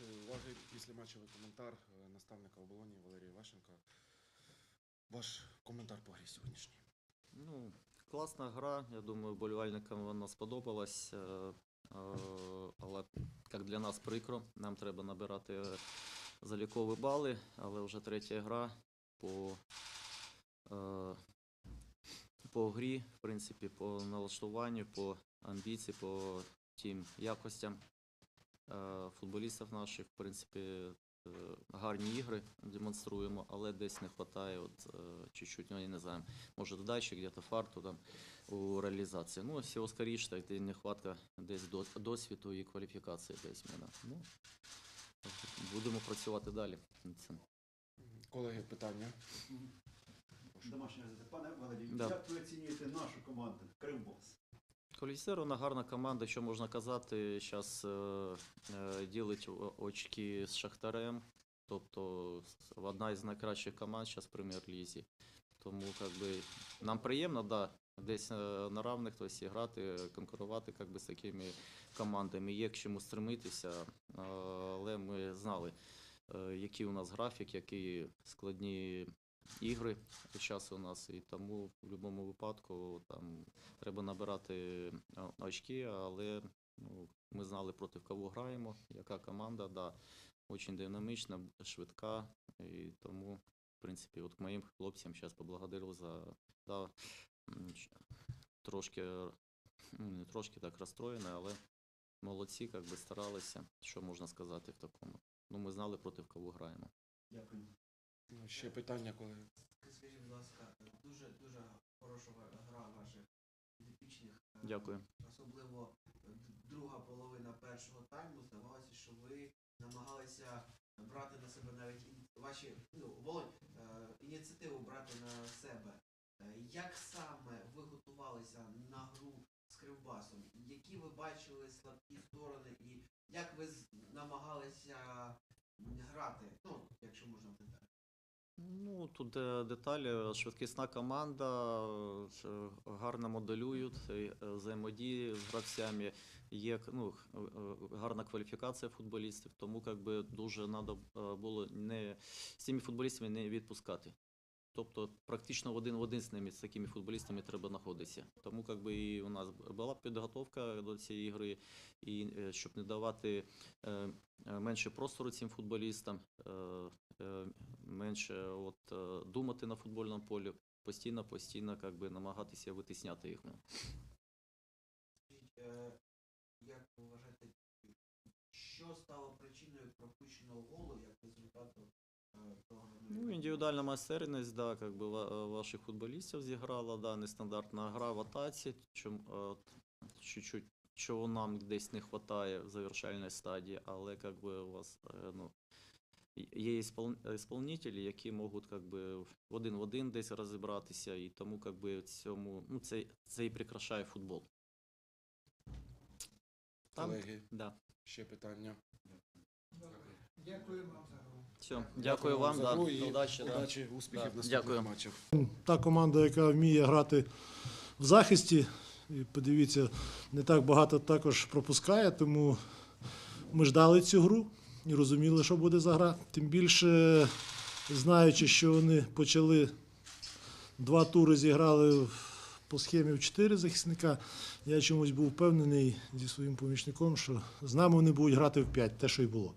Ваш уваги післяматчевий коментар е, наставника оболоні Валерія Ващенка. Ваш коментар по грі сьогоднішній. Ну, класна гра. Я думаю, болівальникам вона сподобалась. е, е, Але як для нас прикро, нам треба набирати залікові бали, але вже третя гра по, по грі, в принципі, по налаштуванню, по амбіції, по тим якостям футболістів наших, в принципі, е, гарні ігри демонструємо, але десь не вистачає от, е, чуть-чуть, ну, я не знаю, может, дачи, где-то фарту там у реалізації. Ну, всього скоріше, так, і нехватка десь досвіду і кваліфікації десь в мене. Ну, будемо працювати далі. над цим. Колеги, питання. Газета. Пане Валерію, Да. як ви оцінюєте нашу команду Кримбос? Кваліфіцирована гарна команда, що можна казати, зараз е, е, ділить очки з Шахтарем, тобто одна із найкращих команд зараз в прем'єр-лізі. Тому би, нам приємно, да, десь е, на равних тобто, грати, конкурувати би, з такими командами. Є к чому стремитися, але ми знали, який у нас графік, які складні ігри зараз у нас, і тому в будь-якому випадку там треба набирати очки, але ну, ми знали проти кого граємо, яка команда, да, дуже динамічна, швидка, і тому, в принципі, от моїм хлопцям зараз поблагодарив за да, трошки, не трошки так розстроєне, але молодці, як би старалися, що можна сказати в такому. Ну, ми знали проти кого граємо. Дякую. Ну, Ще питання, колеги. Скажіть, будь ласка, дуже дуже хороша гра ваших підопічних. Е, Дякую. Особливо друга половина першого тайму здавалося, що ви намагалися брати на себе навіть ваші ну, волонь, е, ініціативу брати на себе. Е, Як саме ви готувалися на гру з Кривбасом? Які ви бачили слабкі сторони і як ви намагалися грати? Ну, якщо можна питати. Ну, тут е, деталі, швидкісна команда, е, гарно моделюють, е, взаємодії з гравцями, є ну, гарна кваліфікація футболістів, тому как би, дуже треба було не, цими футболістами не відпускати. Тобто практично один в один з ними, з такими футболістами треба знаходитися. Тому как би, і у нас була підготовка до цієї гри, і е, щоб не давати е, е, менше простору цим футболістам, менше от, думати на футбольному полі, постійно, постійно как би, намагатися витисняти їх. Ну. Як ви вважаєте, що стало причиною пропущеного голу як результату? Ну, індивідуальна майстерність, да, как би, ваших футболістів зіграла, да, нестандартна гра в атаці, чим, е, чуть-чуть, чого нам десь не вистачає в завершальній стадії, але как би, у вас е, ну, є іспол- ісполнителі, які можуть как би, в один в один десь розібратися, і тому как би, цьому, ну, це, це і прикрашає футбол. Там, Колеги, да. ще питання. Дякую вам за гру. Все, дякую вам, за да, гру і удачі. Да. удачі, успіхів Да, наступних. Та команда, яка вміє грати в захисті, і подивіться, не так багато також пропускає, тому ми ждали цю гру і розуміли, що буде за гра. Тим більше, знаючи, що вони почали два тури зіграли в- по схемі в чотири захисника, я чомусь був впевнений зі своїм помічником, що з нами вони будуть грати в п'ять, те, що й було.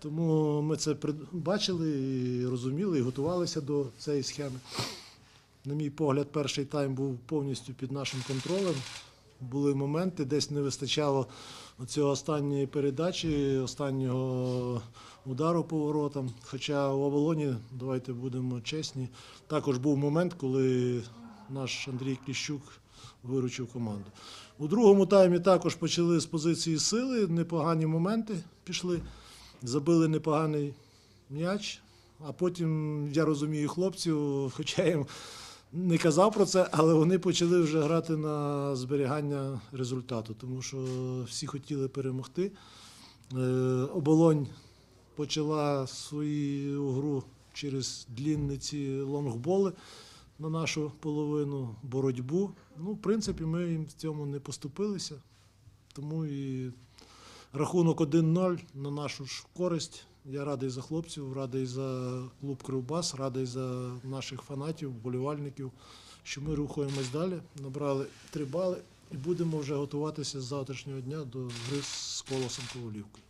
Тому ми це бачили і розуміли, і готувалися до цієї схеми. На мій погляд, перший тайм був повністю під нашим контролем. Були моменти, десь не вистачало цього останньої передачі, останнього удару по воротам. Хоча у оболоні, давайте будемо чесні, також був момент, коли наш Андрій Кліщук виручив команду. У другому таймі також почали з позиції сили, непогані моменти пішли, забили непоганий м'яч. А потім я розумію хлопців, хоча їм не казав про це, але вони почали вже грати на зберігання результату, тому що всі хотіли перемогти. Е, Оболонь почала свою гру через длінні ці лонгболи на нашу половину, боротьбу. Ну, в принципі, ми їм в цьому не поступилися, тому і Рахунок 1-0 на нашу ж користь. Я радий за хлопців, радий за клуб Кривбас, радий за наших фанатів, вболівальників, що ми рухаємось далі. Набрали три бали і будемо вже готуватися з завтрашнього дня до гри з колосом Ковалівки.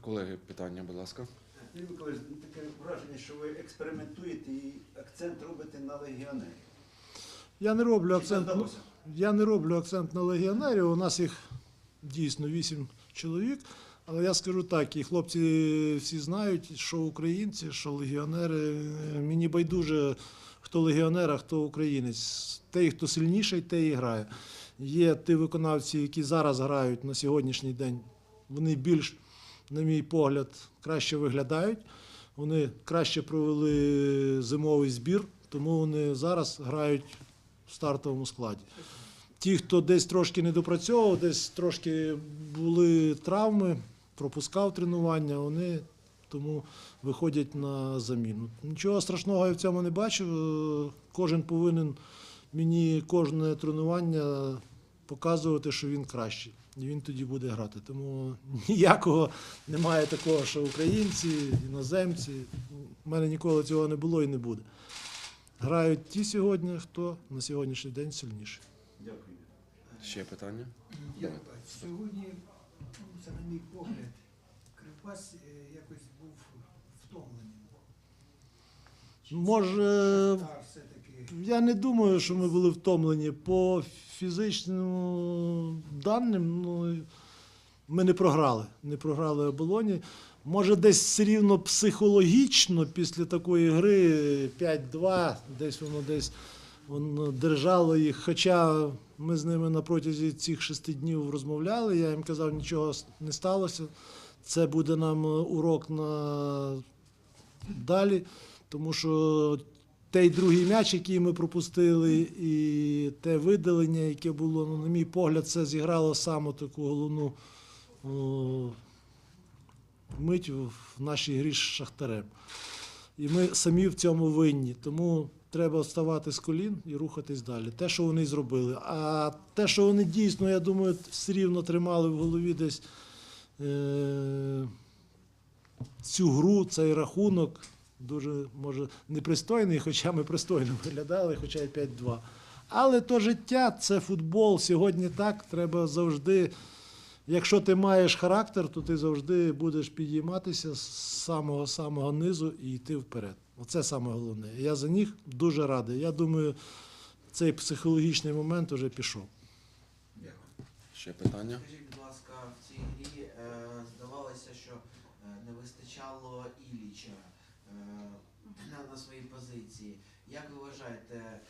Колеги, питання, будь ласка. Миколаївич, таке враження, що ви експериментуєте і акцент робите на легіонерів. Я не роблю акцент. Я не роблю акцент на легіонерів. У нас їх дійсно вісім чоловік. Але я скажу так, і хлопці всі знають, що українці, що легіонери. Мені байдуже, хто легіонер, а хто українець. Той, хто сильніший, той і грає. Є ті виконавці, які зараз грають на сьогоднішній день. Вони більш, на мій погляд, краще виглядають. Вони краще провели зимовий збір, тому вони зараз грають в стартовому складі. Ті, хто десь трошки не допрацьовував, десь трошки були травми, пропускав тренування, вони тому виходять на заміну. Нічого страшного я в цьому не бачу. Е, Кожен повинен мені кожне тренування показувати, що він кращий. І він тоді буде грати. Тому ніякого немає такого, що українці, іноземці. У мене ніколи цього не було і не буде. Грають ті сьогодні, хто на сьогоднішній день сильніший. Дякую. Ще питання? Я сьогодні, ну, це на мій погляд, Кривбас е, якось був втомлений. Чи Може, Я не думаю, що ми були втомлені. По фізичним даним, ну, ми не програли. Не програли оболоні. Може, десь все рівно психологічно після такої гри 5-2, десь воно десь воно держало їх. Хоча ми з ними на протязі цих шести днів розмовляли, я їм казав, нічого не сталося. Це буде нам урок на далі, тому що той другий м'яч, який ми пропустили, і те видалення, яке було, ну, на мій погляд, це зіграло саме таку головну о, мить в нашій грі з Шахтарем. І ми самі в цьому винні. Тому треба вставати з колін і рухатись далі. Те, що вони зробили. А те, що вони дійсно, я думаю, все рівно тримали в голові десь е- цю гру, цей рахунок, дуже, може, непристойний, хоча ми пристойно виглядали, хоча й 5-2. Але то життя, це футбол. Сьогодні так, треба завжди. Якщо ти маєш характер, то ти завжди будеш підійматися з самого самого низу і йти вперед. Оце саме головне. Я за них дуже радий. Я думаю, цей психологічний момент вже пішов. Дякую. Ще питання? Скажіть, будь ласка, в цій грі е, здавалося, що е, не вистачало Ілліча на, своїй позиції. Як ви вважаєте, е,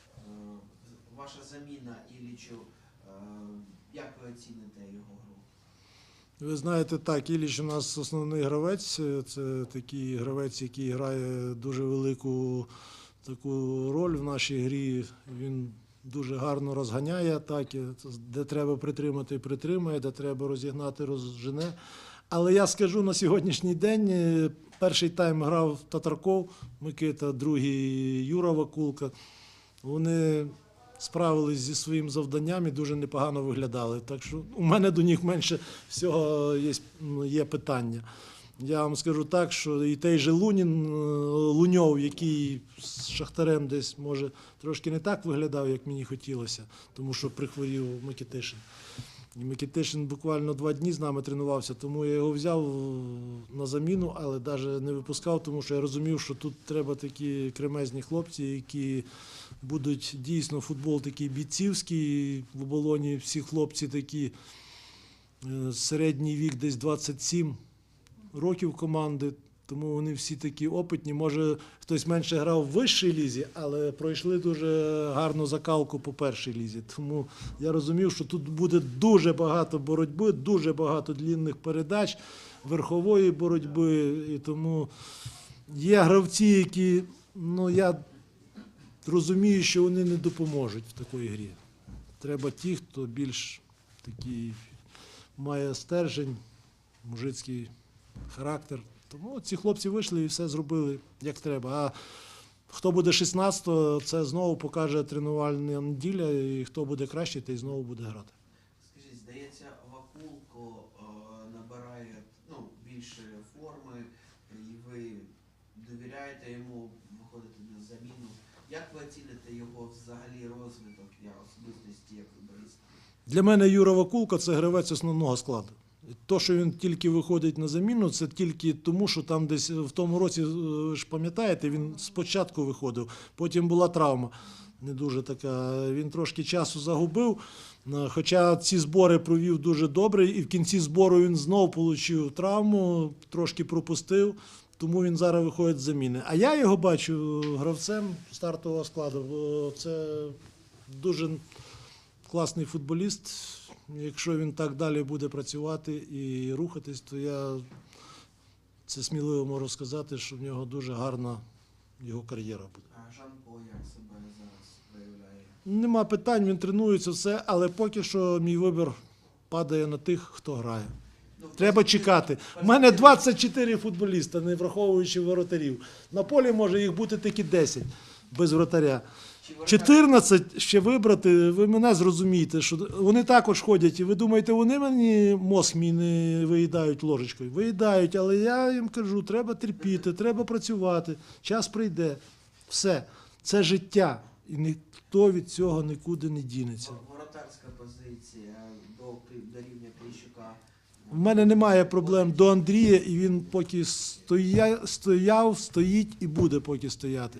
ваша заміна Іллічу, е, як ви оціните його гру? Ви знаєте, так, Іліч у нас основний гравець. Це такий гравець, який грає дуже велику таку роль в нашій грі. Він дуже гарно розганяє атаки. Де треба притримати, притримає, де треба розігнати, розжене. Але я скажу на сьогоднішній день. е, Перший тайм грав Татарков, Микита, другий Юра Вакулка. Вони справились зі своїм завданням і дуже непогано виглядали. Так що у мене до них менше всього є, є питання. Я вам скажу так, що і той же Лунін, е, Луньов, який з Шахтарем десь, може, трошки не так виглядав, як мені хотілося, тому що прихворів Микитишин. І Микитишин буквально два дні з нами тренувався, тому я його взяв е, на заміну, але навіть не випускав, тому що я розумів, що тут треба такі кремезні хлопці, які будуть дійсно футбол такий бійцівський. В оболоні всі хлопці такі е, середній вік десь 27 років команди. Тому вони всі такі опитні. Може, хтось менше грав в вищій лізі, але пройшли дуже гарну закалку по першій лізі. Тому я розумів, що тут буде дуже багато боротьби, дуже багато длінних передач, верхової боротьби. І тому є гравці, які ну, я розумію, що вони не допоможуть в такій грі. Треба ті, хто більш такий має стержень, мужицький характер. Тому ці хлопці вийшли і все зробили як треба. А хто буде 16-го, це знову покаже тренувальна неділя, і хто буде краще, той знову буде грати. Скажіть, здається, Вакулко е, на більше форми, і ви довіряєте йому виходити на заміну. Як ви оціните його взагалі розвиток як особистості, як футболіста? Для мене Юра Вакулка це гравець основного складу. То, що він тільки виходить на заміну, це тільки тому, що там десь в тому році, е, ви ж пам'ятаєте, він спочатку виходив, потім була травма. Не дуже така. Він трошки часу загубив. Е, Хоча ці збори провів дуже добре, і в кінці збору він знов отримав травму, трошки пропустив, тому він зараз виходить з заміни. А я його бачу гравцем стартового складу. Це дуже класний футболіст. Якщо він так далі буде працювати і рухатись, то я це сміливо можу сказати, що в нього дуже гарна його кар'єра буде. А Жанко як себе зараз проявляє? Нема питань, він тренується все, але поки що мій вибір падає на тих, хто грає. Ну, Треба чекати. У мене 24 футболіста, не враховуючи воротарів. На полі може їх бути тільки 10 без вратаря. Чи воротар- 14 ще вибрати, ви мене зрозумієте, що вони також ходять. І ви думаєте, вони мені мозг мій не виїдають ложечкою? Виїдають, але я їм кажу, треба терпіти, треба працювати, час прийде. Все. Це життя. І ніхто від цього нікуди не дінеться. Воротарська позиція до, до рівня Кліщука. У мене немає проблем до Андрія, і він поки стоя, стояв, стоїть і буде поки стояти.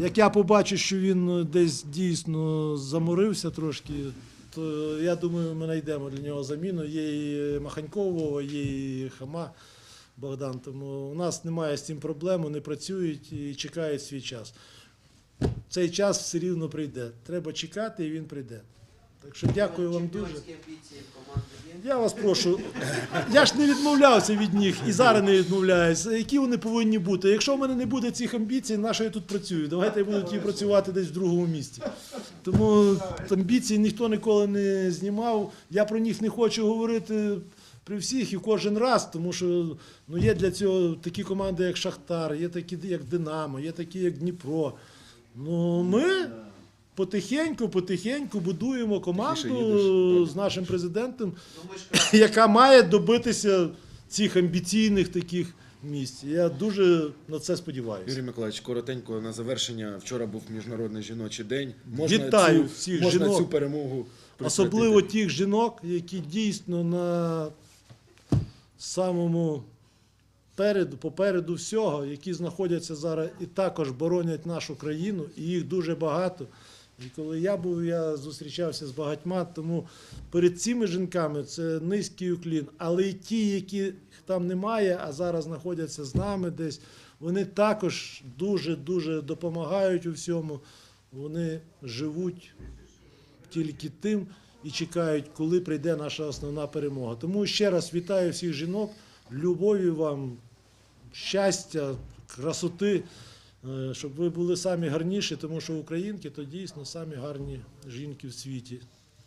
Як я побачу, що він е, десь дійсно заморився трошки, то я думаю, ми знайдемо для нього заміну. Є і Маханьков Вова, є і Хама Богдан. Тому у нас немає з цим проблем, вони працюють і чекають свій час. Цей час все рівно прийде. Треба чекати, і він прийде. Так що дякую вам дуже. Я вас прошу, я ж не відмовлявся від них і зараз не відмовляюся. Які вони повинні бути? Якщо в мене не буде цих амбіцій, на що я тут працюю? Давайте я буду ті працювати десь в другому місці. Тому амбіції ніхто ніколи не знімав. Я про них не хочу говорити при всіх і кожен раз, тому що ну, є для цього такі команди, як Шахтар, є такі, як Динамо, є такі, як Дніпро. Ну, ми потихеньку, потихеньку будуємо команду з нашим президентом, яка має добитися цих амбіційних таких місць. Я дуже на це сподіваюся. Юрій Миколаївич, коротенько на завершення. Вчора був міжнародний жіночий день. Можна Вітаю цю, всіх можна жінок. цю перемогу Особливо тих жінок, які дійсно на самому переду, попереду всього, які знаходяться зараз і також боронять нашу країну, і їх дуже багато. І коли я був, я зустрічався з багатьма, тому перед цими жінками це низький уклін. Але і ті, які там немає, а зараз знаходяться з нами десь, вони також дуже-дуже допомагають у всьому. Вони живуть тільки тим і чекають, коли прийде наша основна перемога. Тому ще раз вітаю всіх жінок, любові вам, щастя, красоти, щоб ви були самі гарніші, тому що українки то дійсно самі гарні жінки в світі.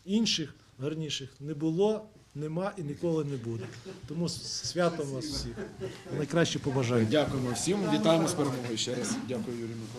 Інших гарніших не було, нема і ніколи не буде. Тому свято вас всіх. Найкраще побажаю. Дякуємо всім. Вітаємо з перемогою ще раз. Дякую, Юрій Миколаївич.